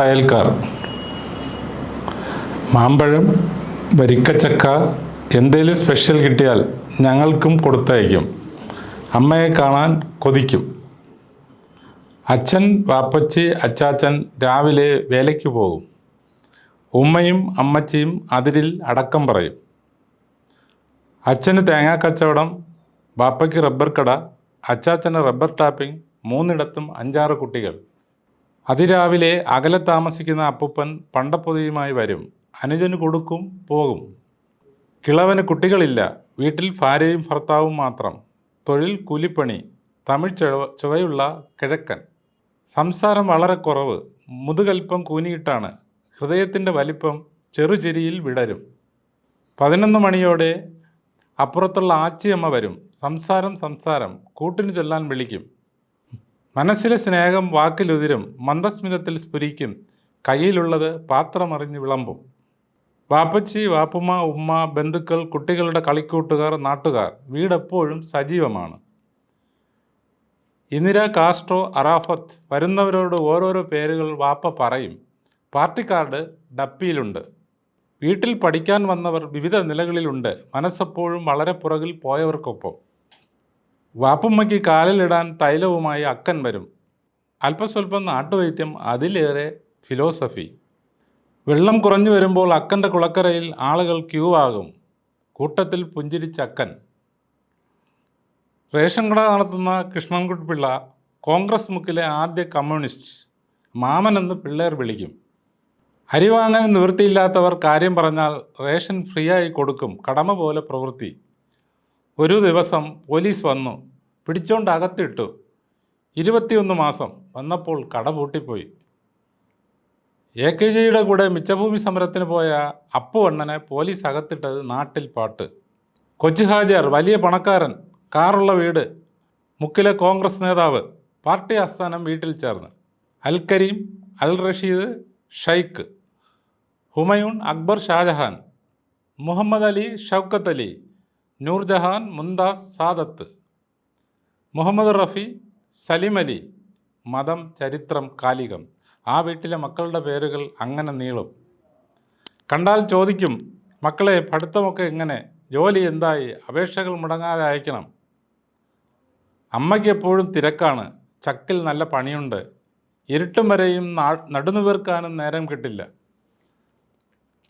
തൊട്ടയൽക്കാർ മാമ്പഴം വരിക്കച്ചക്ക എന്തേലും സ്പെഷ്യൽ കിട്ടിയാൽ ഞങ്ങൾക്കും കൊടുത്തയക്കും. അമ്മയെ കാണാൻ കൊതിക്കും. അച്ഛൻ വാപ്പച്ചി അച്ചാച്ചൻ രാവിലെ വേലയ്ക്ക് പോകും. ഉമ്മയും അമ്മച്ചിയും അതിരിൽ അടക്കം പറയും. അച്ഛന് തേങ്ങാ കച്ചവടം ബാപ്പയ്ക്ക് റബ്ബർ കട അച്ചാച്ചന് റബ്ബർ ടാപ്പിംഗ് മൂന്നിടത്തും അഞ്ചാറ് കുട്ടികൾ. അതിരാവിലെ അകലെ താമസിക്കുന്ന അപ്പൂപ്പൻ പണ്ടപ്പൊതിയുമായി വരും. അനുജന് കൊടുക്കും പോകും. കിളവന് കുട്ടികളില്ല. വീട്ടിൽ ഭാര്യയും ഭർത്താവും മാത്രം. തൊഴിൽ കൂലിപ്പണി. തമിഴ് ചുവ ചുവയുള്ള കിഴക്കൻ. സംസാരം വളരെ കുറവ്. മുതുകൽപ്പം കൂനിയിട്ടാണ്. ഹൃദയത്തിന്റെ വലിപ്പം ചെറുചിരിയിൽ വിടരും. പതിനൊന്ന് മണിയോടെ അപ്പുറത്തുള്ള ആച്ചിയമ്മ വരും. സംസാരം സംസാരം. കൂട്ടിന് ചൊല്ലാൻ വിളിക്കും. മനസ്സിലെ സ്നേഹം വാക്കിലുതിരും മന്ദസ്മിതത്തിൽ സ്ഫുരിക്കും കയ്യിലുള്ളത് പാത്രമറിഞ്ഞ് വിളമ്പും. വാപ്പച്ചി വാപ്പുമ്മ ഉമ്മ ബന്ധുക്കൾ കുട്ടികളുടെ കളിക്കൂട്ടുകാർ നാട്ടുകാർ വീടെപ്പോഴും സജീവമാണ്. ഇന്ദിര കാസ്ട്രോ അറാഫത്ത് വരുന്നവരോട് ഓരോരോ പേരുകൾ വാപ്പ പറയും. പാർട്ടി കാർഡ് ഡപ്പിയിലുണ്ട്. വീട്ടിൽ പഠിക്കാൻ വന്നവർ വിവിധ നിലകളിലുണ്ട്. മനസ്സെപ്പോഴും വളരെ പുറകിൽ പോയവർക്കൊപ്പം. വാപ്പുമ്മയ്ക്ക് കാലിലിടാൻ തൈലവുമായി അക്കൻ വരും. അല്പസ്വല്പം നാട്ടുവൈദ്യം അതിലേറെ ഫിലോസഫി. വെള്ളം കുറഞ്ഞു വരുമ്പോൾ അക്കന്റെ കുളക്കരയിൽ ആളുകൾ ക്യൂ ആകും. കൂട്ടത്തിൽ പുഞ്ചിരിച്ച അക്കൻ. റേഷൻ കട നടത്തുന്ന കൃഷ്ണൻകുട്ടി പിള്ള കോൺഗ്രസ് മുക്കിലെ ആദ്യ കമ്മ്യൂണിസ്റ്റ്. മാമനെന്ന് പിള്ളേർ വിളിക്കും. അരി വാങ്ങാൻ നിവൃത്തിയില്ലാത്തവർ കാര്യം പറഞ്ഞാൽ റേഷൻ ഫ്രീ ആയി കൊടുക്കും കടമ പോലെ പ്രവൃത്തി. ഒരു ദിവസം പോലീസ് വന്നു. പിടിച്ചോണ്ട് അകത്തിട്ടു. ഇരുപത്തിയൊന്ന് മാസം വന്നപ്പോൾ കട പൂട്ടിപ്പോയി. എ കെ ജിയുടെ കൂടെ മിച്ചഭൂമി സമരത്തിന് പോയ അപ്പുവണ്ണനെ പോലീസ് അകത്തിട്ടത് നാട്ടിൽ പാട്ട്. കൊച്ചു ഹാജർ വലിയ പണക്കാരൻ കാറുള്ള വീട് മുക്കിലെ കോൺഗ്രസ് നേതാവ് പാർട്ടി ആസ്ഥാനം വീട്ടിൽ ചേർന്ന്. അൽ കരീം അൽ റഷീദ് ഷൈഖ് ഹുമയൂൺ അക്ബർ ഷാജഹാൻ മുഹമ്മദ് അലി ഷൗക്കത്ത് അലി നൂർജഹാൻ മുന്താസ് സാദത്ത്. മുഹമ്മദ് റഫി സലിം അലി മതം ചരിത്രം കാലികം. ആ വീട്ടിലെ മക്കളുടെ പേരുകൾ അങ്ങനെ നീളും. കണ്ടാൽ ചോദിക്കും മക്കളെ പഠിത്തമൊക്കെ എങ്ങനെ? ജോലി എന്തായി? അപേക്ഷകൾ മുടങ്ങാതെ അയക്കണം. അമ്മയ്ക്ക് എപ്പോഴും തിരക്കാണ്. ചക്കിൽ നല്ല പണിയുണ്ട്. ഇരുട്ടും വരെയും നടുന്നുവീർക്കാനും നേരം കിട്ടില്ല.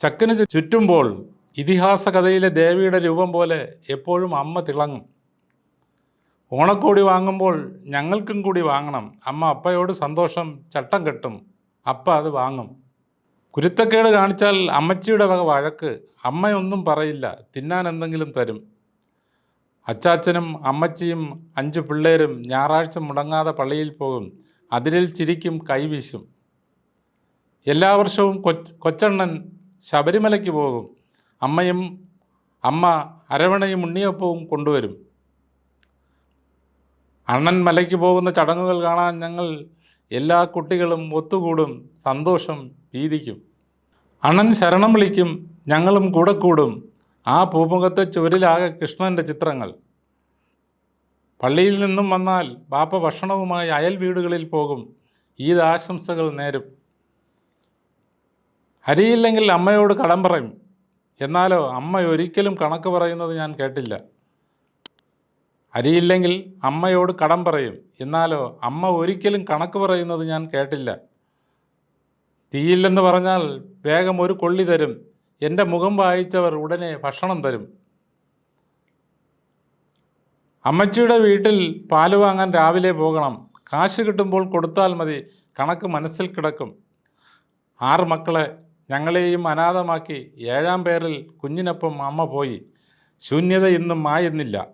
ചക്കിന് ചുറ്റുമ്പോൾ ഇതിഹാസ കഥയിലെ ദേവിയുടെ രൂപം പോലെ എപ്പോഴും അമ്മ തിളങ്ങും. ഓണക്കോടി വാങ്ങുമ്പോൾ ഞങ്ങൾക്കും കൂടി വാങ്ങണം. അമ്മ അപ്പയോട് സന്തോഷം ചട്ടം കെട്ടും. അപ്പ അത് വാങ്ങും. കുരുത്തക്കേട് കാണിച്ചാൽ അമ്മച്ചിയുടെ വക വഴക്ക്. അമ്മയൊന്നും പറയില്ല. തിന്നാൻ എന്തെങ്കിലും തരും. അച്ചാച്ചനും അമ്മച്ചിയും അഞ്ച് പിള്ളേരും ഞായറാഴ്ച മുടങ്ങാതെ പള്ളിയിൽ പോകും. അതിരിൽ ചിരിക്കും കൈവീശും എല്ലാ വർഷവും കൊച്ചണ്ണൻ ശബരിമലയ്ക്ക് പോകും. അമ്മയും അമ്മ അരവണയും ഉണ്ണിയപ്പവും കൊണ്ടുവരും. അണ്ണൻ മലയ്ക്ക് പോകുന്ന ചടങ്ങുകൾ കാണാൻ ഞങ്ങൾ എല്ലാ കുട്ടികളും ഒത്തുകൂടും സന്തോഷം വീതിക്കും. അണ്ണൻ ശരണം വിളിക്കും ഞങ്ങളും കൂടെ കൂടും. ആ പൂമുഖത്തെ ചുവരിലാകെ കൃഷ്ണന്റെ ചിത്രങ്ങൾ. പള്ളിയിൽ നിന്നും വന്നാൽ ബാപ്പ ഭക്ഷണവുമായി അയൽ വീടുകളിൽ പോകും. ഈദ് ആശംസകൾ നേരും. അരിയില്ലെങ്കിൽ അമ്മയോട് കടം പറയും. എന്നാലോ അമ്മ ഒരിക്കലും കണക്ക് പറയുന്നത് ഞാൻ കേട്ടില്ല. അരിയില്ലെങ്കിൽ അമ്മയോട് കടം പറയും. എന്നാലോ അമ്മ ഒരിക്കലും കണക്ക് പറയുന്നത് ഞാൻ കേട്ടില്ല. തീയില്ലെന്ന് പറഞ്ഞാൽ വേഗം ഒരു കൊള്ളി തരും. എന്റെ മുഖം വായിച്ചവർ ഉടനെ ഭക്ഷണം തരും. അമ്മച്ചിയുടെ വീട്ടിൽ പാൽ വാങ്ങാൻ രാവിലെ പോകണം. കാശ് കിട്ടുമ്പോൾ കൊടുത്താൽ മതി. കണക്ക് മനസ്സിൽ കിടക്കും. ആറ് മക്കളെ ഞങ്ങളെയും അനാഥമാക്കി ഏഴാം പേരിൽ കുഞ്ഞിനൊപ്പം അമ്മ പോയി. ശൂന്യത ഇന്നും മായുന്നില്ല.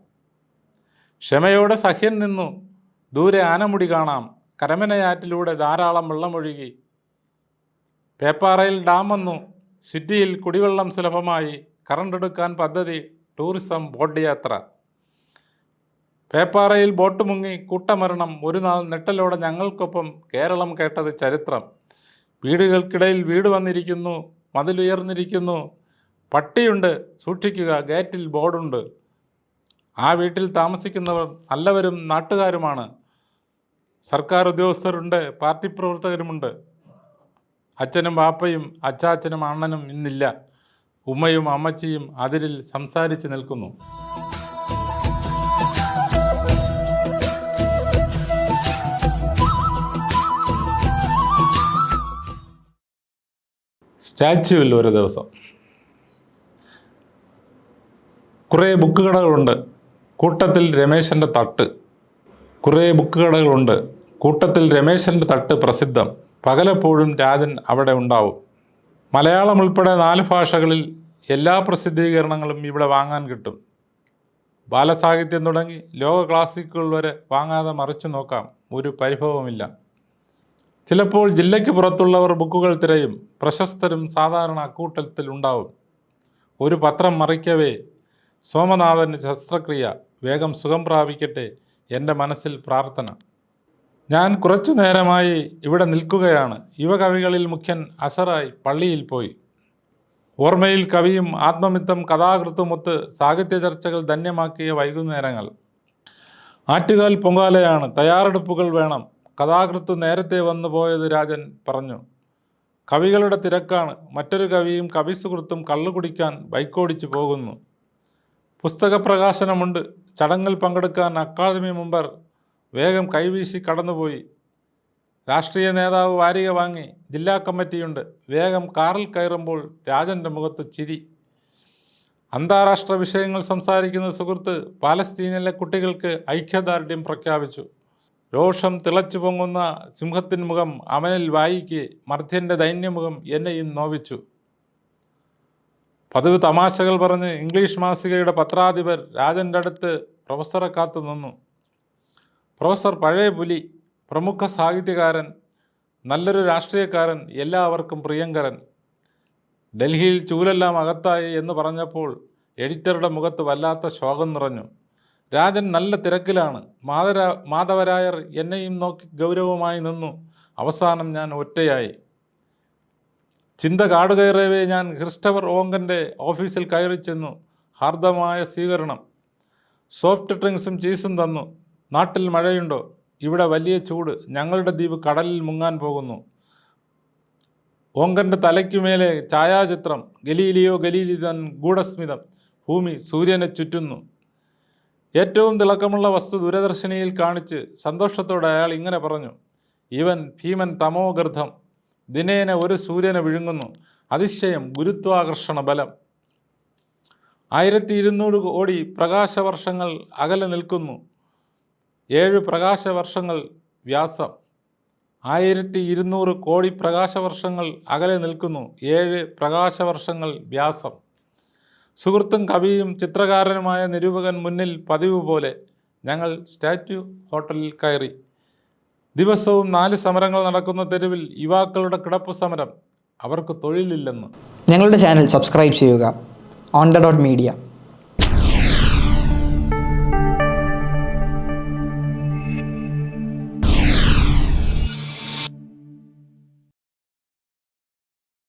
ക്ഷമയോടെ സഹ്യൻ നിന്നു. ദൂരെ ആനമുടി കാണാം. കരമനയാറ്റിലൂടെ ധാരാളം വെള്ളമൊഴുകി. പേപ്പാറയിൽ ഡാം വന്നു. സിറ്റിയിൽ കുടിവെള്ളം സുലഭമായി. കറണ്ട് എടുക്കാൻ പദ്ധതി ടൂറിസം ബോട്ട് യാത്ര. പേപ്പാറയിൽ ബോട്ട് മുങ്ങി കൂട്ടമരണം. ഒരു നാൾ നെട്ടലോടെ ഞങ്ങൾക്കൊപ്പം കേരളം കേട്ടത് ചരിത്രം. വീടുകൾക്കിടയിൽ വീട് വന്നിരിക്കുന്നു മതിലുയർന്നിരിക്കുന്നു പട്ടിയുണ്ട് സൂക്ഷിക്കുക ഗേറ്റിൽ ബോർഡുണ്ട്. ആ വീട്ടിൽ താമസിക്കുന്നവർ നല്ലവരും നാട്ടുകാരുമാണ്. സർക്കാർ ഉദ്യോഗസ്ഥരുണ്ട് പാർട്ടി പ്രവർത്തകരുമുണ്ട്. അച്ഛനും പാപ്പയും അച്ചാച്ചനും അണ്ണനും ഇന്നില്ല. ഉമ്മയും അമ്മച്ചിയും അതിരിൽ സംസാരിച്ച് നിൽക്കുന്നു. സ്റ്റാച്യുവിൽ ഒരു ദിവസം. കുറേ ബുക്ക് കടകളുണ്ട്. കൂട്ടത്തിൽ രമേശന്റെ തട്ട്. കുറേ ബുക്ക് കടകളുണ്ട്. കൂട്ടത്തിൽ രമേശന്റെ തട്ട് പ്രസിദ്ധം. പകലപ്പോഴും രാജൻ അവിടെ ഉണ്ടാവും. മലയാളം ഉൾപ്പെടെ നാല് ഭാഷകളിൽ എല്ലാ പ്രസിദ്ധീകരണങ്ങളും ഇവിടെ വാങ്ങാൻ കിട്ടും. ബാലസാഹിത്യം തുടങ്ങി ലോക ക്ലാസിക്കുകൾ വരെ വാങ്ങാതെ മറിച്ചു നോക്കാം. ഒരു പരിഭവമില്ല ചിലപ്പോൾ ജില്ലയ്ക്ക് പുറത്തുള്ളവർ ബുക്കുകൾ തിരയും. പ്രശസ്തരും സാധാരണ അക്കൂട്ടത്തിൽ ഉണ്ടാവും. ഒരു പത്രം മറിക്കവേ. സോമനാഥന് ശസ്ത്രക്രിയ. വേഗം സുഖം പ്രാപിക്കട്ടെ. എന്റെ മനസ്സിൽ പ്രാർത്ഥന. ഞാൻ കുറച്ചു നേരമായി ഇവിടെ നിൽക്കുകയാണ്. യുവകവികളിൽ മുഖ്യൻ അസറായി പള്ളിയിൽ പോയി. ഓർമ്മയിൽ കവിയും ആത്മമിത്തം കഥാകൃത്തുമൊത്ത് സാഹിത്യ ചർച്ചകൾ ധന്യമാക്കിയ വൈകുന്നേരങ്ങൾ. ആറ്റുകാൽ പൊങ്കാലയാണ്. തയ്യാറെടുപ്പുകൾ വേണം. കഥാകൃത്ത് നേരത്തെ വന്നു പോയത് രാജൻ പറഞ്ഞു കവികളുടെ തിരക്കാണ്. മറ്റൊരു കവിയും കവിസുഹൃത്തും കള്ളു കുടിക്കാൻ ബൈക്കോടിച്ചു പോകുന്നു. പുസ്തക പ്രകാശനമുണ്ട്. ചടങ്ങിൽ പങ്കെടുക്കാൻ അക്കാദമി മെമ്പർ വേഗം കൈവീശി കടന്നുപോയി. രാഷ്ട്രീയ നേതാവ് വാരിക വാങ്ങി. ജില്ലാ കമ്മിറ്റിയുണ്ട്. വേഗം കാറിൽ കയറുമ്പോൾ രാജന്റെ മുഖത്ത് ചിരി. അന്താരാഷ്ട്ര വിഷയങ്ങൾ സംസാരിക്കുന്ന സുഹൃത്ത് പാലസ്തീനിലെ കുട്ടികൾക്ക് ഐക്യദാർഢ്യം പ്രഖ്യാപിച്ചു. രോഷം തിളച്ചു പൊങ്ങുന്ന സിംഹത്തിൻ മുഖം അവനിൽ വായിക്ക് മർദ്ധ്യന്റെ ദൈന്യമുഖം എന്നെയും നോവിച്ചു. പതിവ് തമാശകൾ പറഞ്ഞ് ഇംഗ്ലീഷ് മാസികയുടെ പത്രാധിപർ രാജന്റെ അടുത്ത് പ്രൊഫസറെ കാത്തു നിന്നു. പ്രൊഫസർ പഴയ പുലി പ്രമുഖ സാഹിത്യകാരൻ നല്ലൊരു രാഷ്ട്രീയക്കാരൻ എല്ലാവർക്കും പ്രിയങ്കരൻ. ഡൽഹിയിൽ ചൂലെല്ലാം അകത്തായി എന്ന് പറഞ്ഞപ്പോൾ എഡിറ്ററുടെ മുഖത്ത് വല്ലാത്ത ശോകം നിറഞ്ഞു. രാജൻ നല്ല തിരക്കിലാണ്. മാതര മാധവരായർ എന്നെയും നോക്കി ഗൗരവമായി നിന്നു. അവസാനം ഞാൻ ഒറ്റയായി. ചിന്ത കാടുകയറവേ ഞാൻ ക്രിസ്റ്റഫർ ഓങ്കന്റെ ഓഫീസിൽ കയറി ചെന്നു. ഹാർദമായ സ്വീകരണം. സോഫ്റ്റ് ഡ്രിങ്ക്സും ചീസും തന്നു. നാട്ടിൽ മഴയുണ്ടോ? ഇവിടെ വലിയ ചൂട്. ഞങ്ങളുടെ ദ്വീപ് കടലിൽ മുങ്ങാൻ പോകുന്നു. ഓങ്കന്റെ തലയ്ക്കുമേലെ ഛായാചിത്രം. ഗലീലിയോ ഗലീലിതൻ ഗൂഢസ്മിതം. ഭൂമി സൂര്യനെ ചുറ്റുന്നു. ഏറ്റവും തിളക്കമുള്ള വസ്തു ദൂരദർശിനിയിൽ കാണിച്ച് സന്തോഷത്തോടെ അയാൾ ഇങ്ങനെ പറഞ്ഞു ഇവൻ ഭീമൻ തമോഗർദ്ധം ദിനേന ഒരു സൂര്യനെ വിഴുങ്ങുന്നു. അതിശയം ഗുരുത്വാകർഷണ ബലം. ആയിരത്തി ഇരുന്നൂറ് കോടി പ്രകാശവർഷങ്ങൾ അകലെ നിൽക്കുന്നു. ഏഴ് പ്രകാശവർഷങ്ങൾ വ്യാസം. ആയിരത്തി ഇരുന്നൂറ് കോടി പ്രകാശവർഷങ്ങൾ അകലെ നിൽക്കുന്നു. ഏഴ് പ്രകാശവർഷങ്ങൾ വ്യാസം. സുഹൃത്തും കവിയും ചിത്രകാരനുമായ നിരൂപകൻ മുന്നിൽ പതിവ് പോലെ ഞങ്ങൾ സ്റ്റാറ്റ്യൂ ഹോട്ടലിൽ കയറി. ദിവസവും നാല് സമരങ്ങൾ നടക്കുന്ന തെരുവിൽ യുവാക്കളുടെ കിടപ്പ് സമരം. അവർക്ക് തൊഴിലില്ലെന്ന്. ഞങ്ങളുടെ ചാനൽ സബ്സ്ക്രൈബ് ചെയ്യുക. On the dot media